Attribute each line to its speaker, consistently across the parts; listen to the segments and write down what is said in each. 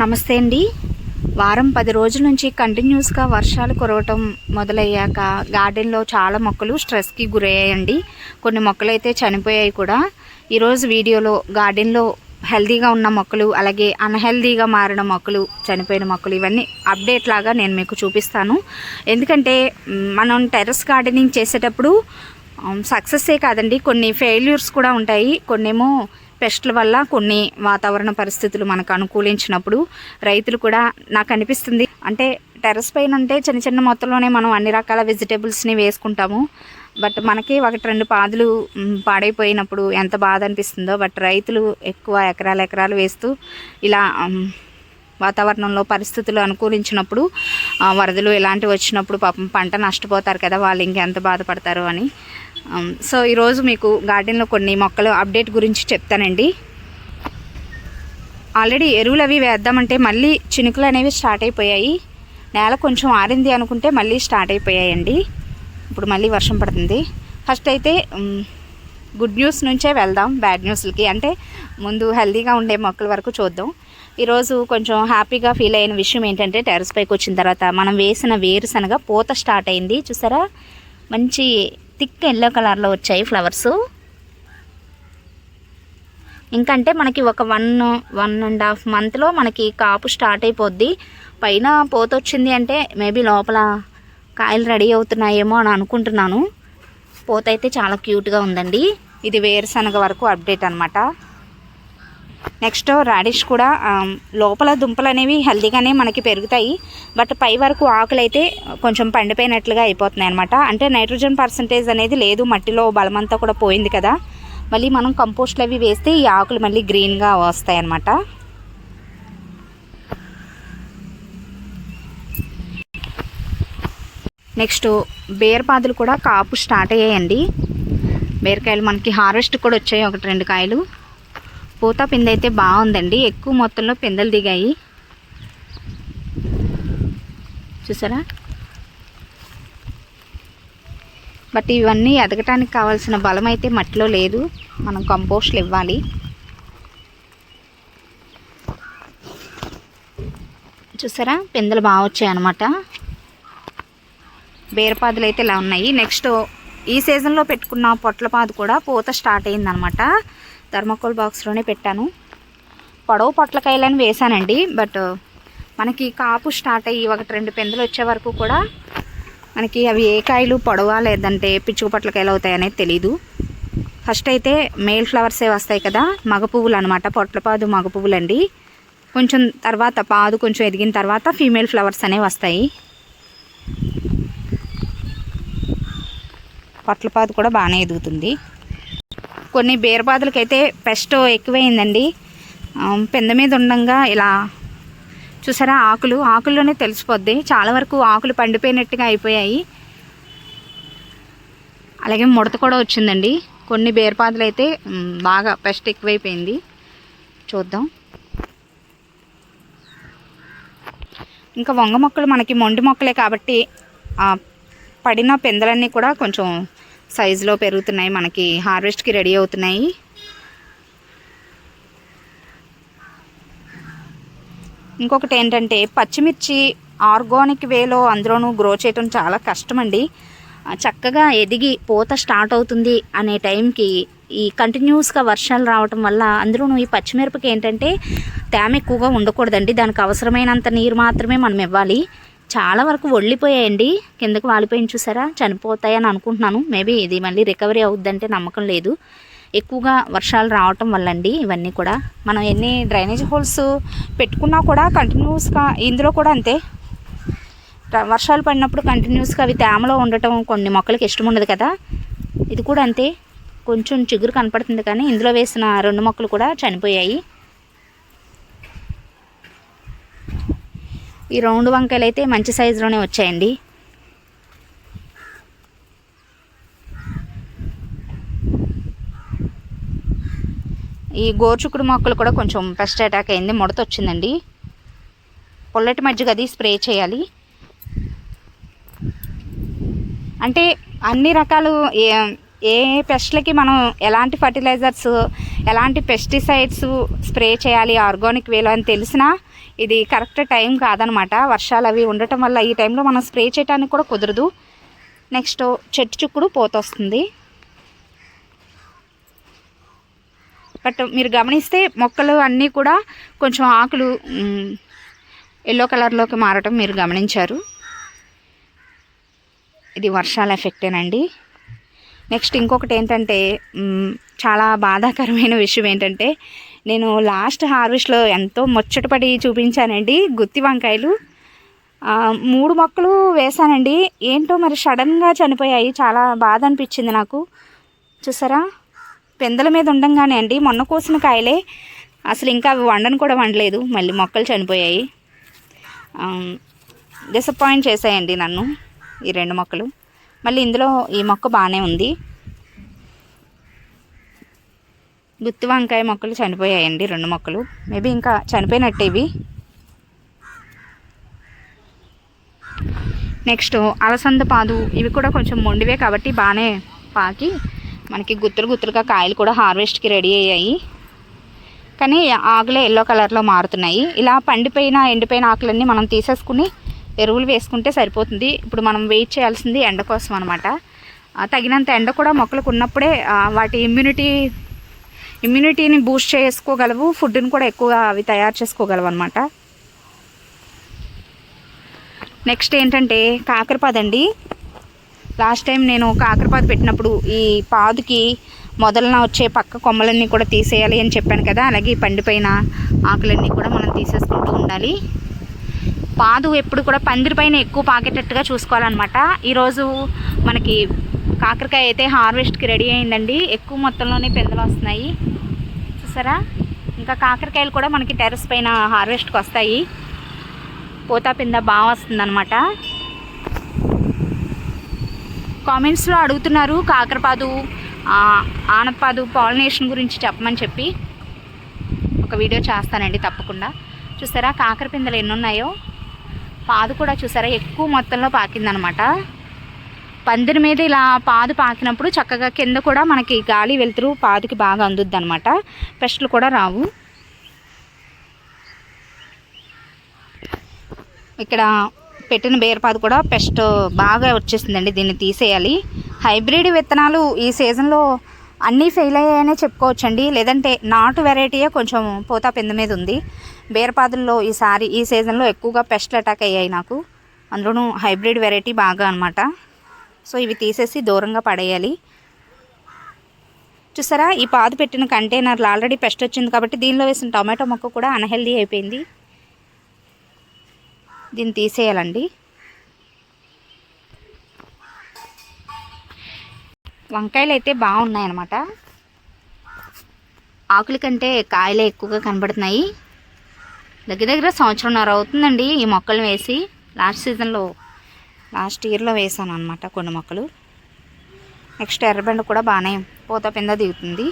Speaker 1: నమస్తే అండి. వారం పది రోజుల నుంచి కంటిన్యూస్గా వర్షాలు కురవటం మొదలయ్యాక గార్డెన్లో చాలా మొక్కలు స్ట్రెస్కి గురయ్యాయండి. కొన్ని మొక్కలు అయితే చనిపోయాయి కూడా. ఈరోజు వీడియోలో గార్డెన్లో హెల్తీగా ఉన్న మొక్కలు అలాగే అన్హెల్దీగా మారిన మొక్కలు చనిపోయిన మొక్కలు ఇవన్నీ అప్డేట్ లాగా నేను మీకు చూపిస్తాను. ఎందుకంటే మనం టెర్రస్ గార్డెనింగ్ చేసేటప్పుడు సక్సెస్సే కాదండి. కొన్ని ఫెయిల్యూర్స్ కూడా ఉంటాయి. కొన్నేమో పెస్ట్ల వల్ల కొన్ని వాతావరణ పరిస్థితులు మనకు అనుకూలించినప్పుడు రైతులు కూడా నాకు అనిపిస్తుంది. అంటే టెర్రస్ పైన అంటే చిన్న చిన్న మొత్తంలోనే మనం అన్ని రకాల వెజిటేబుల్స్ని వేసుకుంటాము. బట్ మనకి ఒకటి రెండు పాదులు పాడైపోయినప్పుడు ఎంత బాధ అనిపిస్తుందో. బట్ రైతులు ఎక్కువ ఎకరాలు ఎకరాలు వేస్తూ ఇలా వాతావరణంలో పరిస్థితులు అనుకూలించినప్పుడు వరదలు ఇలాంటివి వచ్చినప్పుడు పాపం పంట నష్టపోతారు కదా వాళ్ళు ఇంకెంత బాధపడతారు అని. Um, సో ఈరోజు మీకు గార్డెన్లో కొన్ని మొక్కలు అప్డేట్ గురించి చెప్తానండి. ఆల్రెడీ ఎరువులు అవి వేద్దామంటే మళ్ళీ చినుకులు అనేవి స్టార్ట్ అయిపోయాయి. నేల కొంచెం ఆరింది అనుకుంటే మళ్ళీ స్టార్ట్ అయిపోయాయండి. ఇప్పుడు మళ్ళీ వర్షం పడుతుంది. ఫస్ట్ అయితే um, గుడ్ న్యూస్ నుంచే వెళ్దాం బ్యాడ్ న్యూస్లకి. అంటే ముందు హెల్దీగా ఉండే మొక్కల వరకు చూద్దాం. ఈరోజు కొంచెం హ్యాపీగా ఫీల్ అయిన విషయం ఏంటంటే టెరస్ పైకి వచ్చిన తర్వాత మనం వేసిన వేరుశనగ పూత స్టార్ట్ అయింది. చూసారా? మంచి థిక్ ఎల్లో కలర్లో వచ్చాయి ఫ్లవర్స్. ఇంకంటే మనకి ఒక వన్ వన్ అండ్ హాఫ్ మంత్లో మనకి కాపు స్టార్ట్ అయిపోద్ది. పైన పోతొచ్చింది అంటే మేబీ లోపల కాయలు రెడీ అవుతున్నాయేమో అని అనుకుంటున్నాను. పోత అయితే చాలా క్యూట్గా ఉందండి. ఇది వేరుశనగ వరకు అప్డేట్ అనమాట నెక్స్ట్ రాడిష్ కూడా లోపల దుంపలు అనేవి హెల్తీగానే మనకి పెరుగుతాయి. బట్ పై వరకు ఆకులు అయితే కొంచెం పండిపోయినట్లుగా అయిపోతున్నాయి అనమాట అంటే నైట్రోజన్ పర్సంటేజ్ అనేది లేదు మట్టిలో బలమంతా కూడా పోయింది కదా. మళ్ళీ మనం కంపోస్ట్లు అవి వేస్తే ఈ ఆకులు మళ్ళీ గ్రీన్గా వస్తాయి అన్నమాట. నెక్స్ట్ బీరపాదులు కూడా కాపు స్టార్ట్ అయ్యాయండి. బీరకాయలు మనకి హార్వెస్ట్ కూడా వచ్చాయి ఒకటి రెండు కాయలు. పూత పిందె అయితే బాగుందండి. ఎక్కువ మొత్తంలో పిందెలు దిగాయి. చూసారా? బట్ ఇవన్నీ ఎదగటానికి కావాల్సిన బలం అయితే మట్టిలో లేదు. మనం కంపోస్ట్లు ఇవ్వాలి. చూసారా? పిందెలు బాగా వచ్చాయి అనమాట బీరపాదులు అయితే ఇలా ఉన్నాయి. నెక్స్ట్ ఈ సీజన్లో పెట్టుకున్న పొట్లపాదు కూడా పూత స్టార్ట్ అయిందనమాట థర్మకోల్ బాక్స్లోనే పెట్టాను. పొడవు పొట్లకాయలని వేసానండి బట్ మనకి కాపు స్టార్ట్ అయ్యి ఒకటి రెండు పెందులు వచ్చే వరకు కూడా మనకి అవి ఏ కాయలు పొడవా లేదంటే పిచ్చుకు పొట్లకాయలు అవుతాయనేది తెలీదు. ఫస్ట్ అయితే మేల్ ఫ్లవర్సే వస్తాయి కదా మగ పువ్వులు అనమాట పొట్లపాదు మగ పువ్వులు అండి కొంచెం తర్వాత పాదు కొంచెం ఎదిగిన తర్వాత ఫీమేల్ ఫ్లవర్స్ అనేవి వస్తాయి. పొట్లపాదు కూడా బాగానే ఎదుగుతుంది. కొన్ని బీరపాదులకైతే పెస్ట్ ఎక్కువైందండి. పెంద మీద ఉండంగా ఇలా చూసారా ఆకులు? ఆకుల్లోనే తెలిసిపోద్ది. చాలా వరకు ఆకులు పండిపోయినట్టుగా అయిపోయాయి. అలాగే ముడత కూడా వచ్చిందండి. కొన్ని బీరపాదులు అయితే బాగా పెస్ట్ ఎక్కువైపోయింది. చూద్దాం. ఇంకా వంగ మొక్కలు మనకి మొండి మొక్కలే కాబట్టి పడిన పెందలన్నీ కూడా కొంచెం సైజులో పెరుగుతున్నాయి మనకి హార్వెస్ట్కి రెడీ అవుతున్నాయి. ఇంకొకటి ఏంటంటే పచ్చిమిర్చి ఆర్గానిక్ వేలో అందులోనూ గ్రో చేయటం చాలా కష్టమండి. చక్కగా ఎదిగి పూత స్టార్ట్ అవుతుంది అనే టైంకి ఈ కంటిన్యూస్గా వర్షాలు రావటం వల్ల అందులోనూ ఈ పచ్చిమిరపకి ఏంటంటే తేమ ఎక్కువగా ఉండకూడదండి. దానికి అవసరమైనంత నీరు మాత్రమే మనం ఇవ్వాలి. చాలా వరకు ఒళ్ళిపోయాయండి. కిందకు వాలిపోయింది చూసారా? చనిపోతాయని అనుకుంటున్నాను. మేబీ ఇది మళ్ళీ రికవరీ అవుద్దంటే నమ్మకం లేదు. ఎక్కువగా వర్షాలు రావటం వల్ల అండి ఇవన్నీ కూడా. మనం ఎన్ని డ్రైనేజ్ హోల్స్ పెట్టుకున్నా కూడా కంటిన్యూస్గా ఇందులో కూడా అంతే. వర్షాలు పడినప్పుడు కంటిన్యూస్గా అవి తేమలో ఉండటం కొన్ని మొక్కలకి ఇష్టం ఉండదు కదా. ఇది కూడా అంతే. కొంచెం చిగురు కనపడుతుంది కానీ ఇందులో వేసిన రెండు మొక్కలు కూడా చనిపోయాయి. ఈ రౌండ్ వంకాయలు అయితే మంచి సైజులోనే వచ్చాయండి. ఈ గోర్చుకుడు మొక్కలు కూడా కొంచెం పెస్ట్ అటాక్ అయింది ముడత వచ్చిందండి. పొల్లటి మజ్జిగ అది స్ప్రే చేయాలి. అంటే అన్ని రకాలు ఏ- పెస్ట్లకి మనం ఎలాంటి ఫర్టిలైజర్స్ ఎలాంటి పెస్టిసైడ్స్ స్ప్రే చేయాలి ఆర్గానిక్ వేలో అని తెలిసినా ఇది కరెక్ట్ టైం కాదనమాట. వర్షాలు అవి ఉండటం వల్ల ఈ టైంలో మనం స్ప్రే చేయడానికి కూడా కుదరదు. నెక్స్ట్ చెట్టు చుక్కుడు పోతొస్తుంది. బట్ మీరు గమనిస్తే మొక్కలు అన్నీ కూడా కొంచెం ఆకులు ఎల్లో కలర్లోకి మారటం మీరు గమనించారు. ఇది వర్షాల ఎఫెక్టేనండి. నెక్స్ట్ ఇంకొకటి ఏంటంటే చాలా బాధాకరమైన విషయం ఏంటంటే నేను లాస్ట్ హార్వెస్ట్లో ఎంతో ముచ్చటపడి చూపించానండి గుత్తి వంకాయలు. మూడు మొక్కలు వేశానండి. ఏంటో మరి సడన్గా చనిపోయాయి. చాలా బాధ అనిపించింది నాకు. చూసారా? పెందల మీద ఉండంగానే అండి. మొన్న కోసిన కాయలే. అసలు ఇంకా అవి వండను కూడా వండలేదు. మళ్ళీ మొక్కలు చనిపోయాయి. డిసప్పాయింట్ చేశాయండి నన్ను ఈ రెండు మొక్కలు. మళ్ళీ ఇందులో ఈ మొక్క బాగానే ఉంది. గుత్తి వంకాయ మొక్కలు చనిపోయాయండి రెండు మొక్కలు. మేబీ ఇంకా చనిపోయినట్టే ఇవి నెక్స్ట్ అలసంద పాదు ఇవి కూడా కొంచెం మొండివే కాబట్టి బాగానే పాకి మనకి గుత్తులు గుత్తులుగా కాయలు కూడా హార్వెస్ట్కి రెడీ అయ్యాయి. కానీ ఆకులే ఎల్లో కలర్లో మారుతున్నాయి. ఇలా పండిపోయిన ఎండిపోయిన ఆకులన్నీ మనం తీసేసుకుని ఎరువులు వేసుకుంటే సరిపోతుంది. ఇప్పుడు మనం వెయిట్ చేయాల్సింది ఎండ కోసం అనమాట తగినంత ఎండ కూడా మొక్కలకు ఉన్నప్పుడే వాటి ఇమ్యూనిటీ ఇమ్యూనిటీని బూస్ట్ చేసుకోగలవు ఫుడ్ని కూడా ఎక్కువగా అవి తయారు చేసుకోగలవు అనమాట నెక్స్ట్ ఏంటంటే కాకరపాదండి లాస్ట్ టైం నేను కాకరపాదు పెట్టినప్పుడు ఈ పాదుకి మొదలన వచ్చే పక్క కొమ్మలన్నీ కూడా తీసేయాలి అని చెప్పాను కదా. అలాగే ఈ పండిపోయిన ఆకులన్నీ కూడా మనం తీసేసుకుంటూ ఉండాలి. పాదు ఎప్పుడు కూడా పందిరి పైన ఎక్కువ పాకేటట్టుగా చూసుకోవాలన్నమాట. ఈరోజు మనకి కాకరకాయ అయితే హార్వెస్ట్కి రెడీ అయిందండి. ఎక్కువ మొత్తంలోనే పిందెలు వస్తున్నాయి. చూసారా? ఇంకా కాకరకాయలు కూడా మనకి టెర్రస్ పైన హార్వెస్ట్కి వస్తాయి. పోతా పింద బాగా వస్తుందన్నమాట. కామెంట్స్లో అడుగుతున్నారు కాకరపాదు ఆనపాదు పాలినేషన్ గురించి చెప్పమని చెప్పి. ఒక వీడియో చేస్తానండి తప్పకుండా. చూసారా? కాకర పిందలు ఎన్ని ఉన్నాయో పాదు కూడా చూసారా? ఎక్కువ మొత్తంలో పాకిందనమాట. పందిరి మీద ఇలా పాదు పాకినప్పుడు చక్కగా కింద కూడా మనకి గాలి వెలుతురు పాదుకి బాగా అందుద్ది అనమాట పెస్టులు కూడా రావు. ఇక్కడ పెట్టిన బేరపాదు కూడా పెస్ట్ బాగా వచ్చేసిందండి. దీన్ని తీసేయాలి. హైబ్రిడ్ విత్తనాలు ఈ సీజన్లో అన్నీ ఫెయిల్ అయ్యాయనే చెప్పుకోవచ్చండి. లేదంటే నాటు వెరైటీయే కొంచెం పోతా పింద మీద ఉంది. బేరపాదుల్లో ఈసారి ఈ సీజన్లో ఎక్కువగా పెస్ట్లు అటాక్ అయ్యాయి నాకు. అందులోనూ హైబ్రిడ్ వెరైటీ బాగా అనమాట సో ఇవి తీసేసి దూరంగా పడేయాలి. చూసారా? ఈ పాదు పెట్టిన కంటైనర్లు ఆల్రెడీ పెస్ట్ వచ్చింది కాబట్టి దీనిలో వేసిన టొమాటో మొక్క కూడా అన్హెల్దీ అయిపోయింది. దీన్ని తీసేయాలండి. వంకాయలు అయితే బాగున్నాయి అన్నమాట ఆకుల కంటే కాయలే ఎక్కువగా కనబడుతున్నాయి. దగ్గర దగ్గర సంవత్సరంన్నర అవుతుందండి ఈ మొక్కలు వేసి. లాస్ట్ సీజన్లో లాస్ట్ ఇయర్లో వేసాను అనమాట కొన్ని మొక్కలు. నెక్స్ట్ ఎర్రబెండ కూడా బాగానే పూత పింద దిగుతుంది.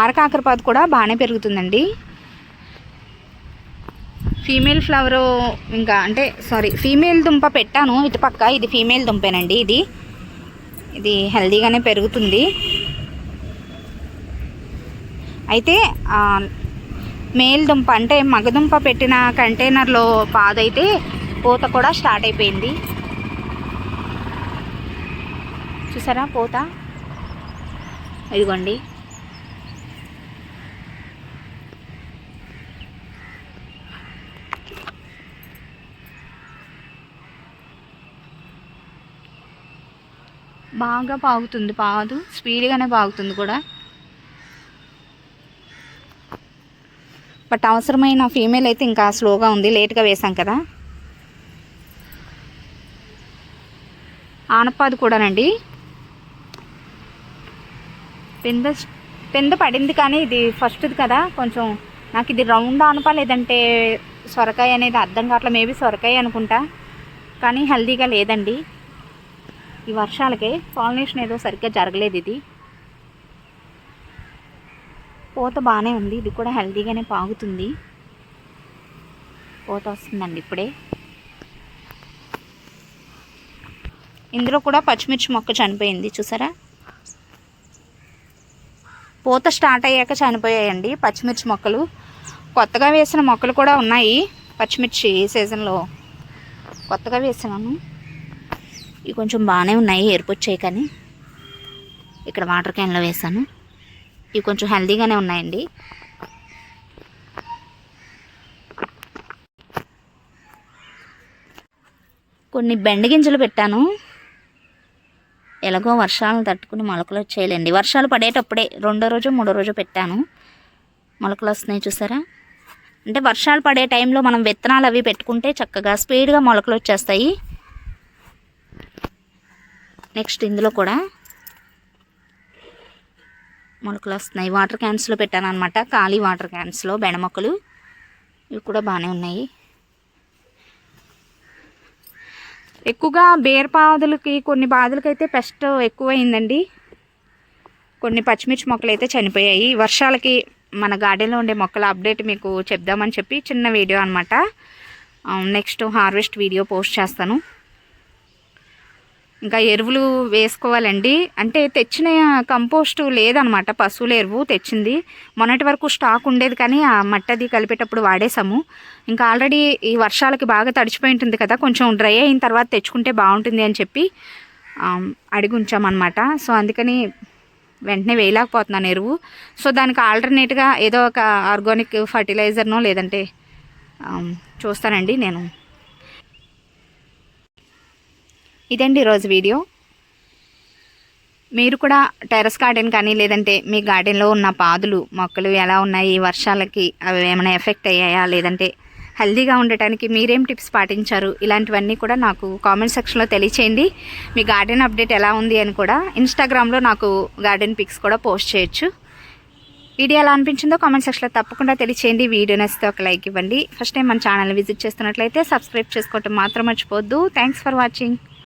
Speaker 1: ఆరకాకరపాదు కూడా బాగానే పెరుగుతుందండి. ఫీమేల్ ఫ్లవరు ఇంకా అంటే సారీ ఫీమేల్ దుంప పెట్టాను. ఇటు పక్క ఇది ఫీమేల్ దుంపేనండి ఇది. ఇది హెల్దీగానే పెరుగుతుంది. అయితే మేల్ దుంప అంటే మగదుంప పెట్టిన కంటైనర్లో పాదైతే పూత కూడా స్టార్ట్ అయిపోయింది. చూసారా పూత? ఇదిగోండి. బాగా పాగుతుంది పాదు స్పీడ్గానే పాగుతుంది కూడా. బట్ అవసరమైన ఫీమేల్ అయితే ఇంకా స్లోగా ఉంది లేట్గా వేసాం కదా. ఆనపాదు కూడానండి. పెంద పెంద పడింది కానీ ఇది ఫస్ట్ది కదా కొంచెం నాకు ఇది రౌండ్ ఆనపా లేదంటే సొరకాయ అనేది అర్థం కావట్లేదు మేబీ సొరకాయ అనుకుంటా. కానీ హెల్దీగా లేదండి. ఈ వర్షాలకే పాలినేషన్ ఏదో సరిగ్గా జరగలేదు ఇది. పూత బాగానే ఉంది. ఇది కూడా హెల్తీగానే పాగుతుంది. పూత వస్తుందండి ఇప్పుడే. ఇందులో కూడా పచ్చిమిర్చి మొక్క చనిపోయింది. చూసారా? పూత స్టార్ట్ అయ్యాక చనిపోయాయండి పచ్చిమిర్చి మొక్కలు. కొత్తగా వేసిన మొక్కలు కూడా ఉన్నాయి పచ్చిమిర్చి సీజన్లో. కొత్తగా వేసినాను ఇవి కొంచెం బాగానే ఉన్నాయి ఏర్పొచ్చాయి కానీ. ఇక్కడ వాటర్ క్యాన్లో వేసాను. ఇవి కొంచెం హెల్దీగానే ఉన్నాయండి. కొన్ని బెండ గింజలు పెట్టాను. ఎలాగో వర్షాలను తట్టుకుని మొలకలు వచ్చేయాలండి. వర్షాలు పడేటప్పుడే రెండో రోజు మూడో రోజు పెట్టాను. మొలకలు వస్తున్నాయి చూసారా? అంటే వర్షాలు పడే టైంలో మనం విత్తనాలు అవి పెట్టుకుంటే చక్కగా స్పీడ్గా మొలకలు వచ్చేస్తాయి. నెక్స్ట్ ఇందులో కూడా మొలకలు వస్తున్నాయి. వాటర్ క్యాన్స్లో పెట్టాను అనమాట ఖాళీ వాటర్ క్యాన్స్లో బెండ మొక్కలు. ఇవి కూడా బాగానే ఉన్నాయి. ఎక్కువగా బేర్ పాదులకి కొన్ని పాదులకి అయితే పెస్ట్ ఎక్కువైందండి. కొన్ని పచ్చిమిర్చి మొక్కలు అయితే చనిపోయాయి. వర్షాలకి మన గార్డెన్లో ఉండే మొక్కల అప్డేట్ మీకు చెప్దామని చెప్పి చిన్న వీడియో అనమాట నెక్స్ట్ హార్వెస్ట్ వీడియో పోస్ట్ చేస్తాను. ఇంకా ఎరువులు వేసుకోవాలండి. అంటే తెచ్చిన కంపోస్టు లేదనమాట. పశువుల ఎరువు తెచ్చింది. మొన్నటి వరకు స్టాక్ ఉండేది కానీ ఆ మట్టది కలిపేటప్పుడు వాడేసాము ఇంకా ఆల్రెడీ ఈ వర్షాలకి బాగా తడిచిపోయి ఉంటుంది కదా కొంచెం డ్రై అయిన తర్వాత తెచ్చుకుంటే బాగుంటుంది అని చెప్పి అడిగి ఉంచామన్నమాట. సో అందుకని వెంటనే వేయలేకపోతున్నాను ఎరువు. సో దానికి ఆల్టర్నేట్గా ఏదో ఒక ఆర్గానిక్ ఫర్టిలైజర్నో లేదంటే చూస్తానండి నేను. ఇదండి ఈరోజు వీడియో. మీరు కూడా టెర్రస్ గార్డెన్ కానీ లేదంటే మీ గార్డెన్లో ఉన్న పాదులు మొక్కలు ఎలా ఉన్నాయి వర్షాలకి అవి ఏమైనా ఎఫెక్ట్ అయ్యాయా లేదంటే హెల్దీగా ఉండటానికి మీరేం టిప్స్ పాటించారు ఇలాంటివన్నీ కూడా నాకు కామెంట్ సెక్షన్లో తెలియచేయండి. మీ గార్డెన్ అప్డేట్ ఎలా ఉంది అని కూడా ఇన్స్టాగ్రామ్లో నాకు గార్డెన్ పిక్స్ కూడా పోస్ట్ చేయొచ్చు. వీడియో ఎలా అనిపించిందో కామెంట్ సెక్షన్లో తప్పకుండా తెలియచేయండి. వీడియో నచ్చితే ఒక లైక్ ఇవ్వండి. ఫస్ట్ టైం మన ఛానల్ విజిట్ చేస్తున్నట్లయితే సబ్స్క్రైబ్ చేసుకోవటం మాత్రం మర్చిపోద్దు థ్యాంక్స్ ఫర్ వాచింగ్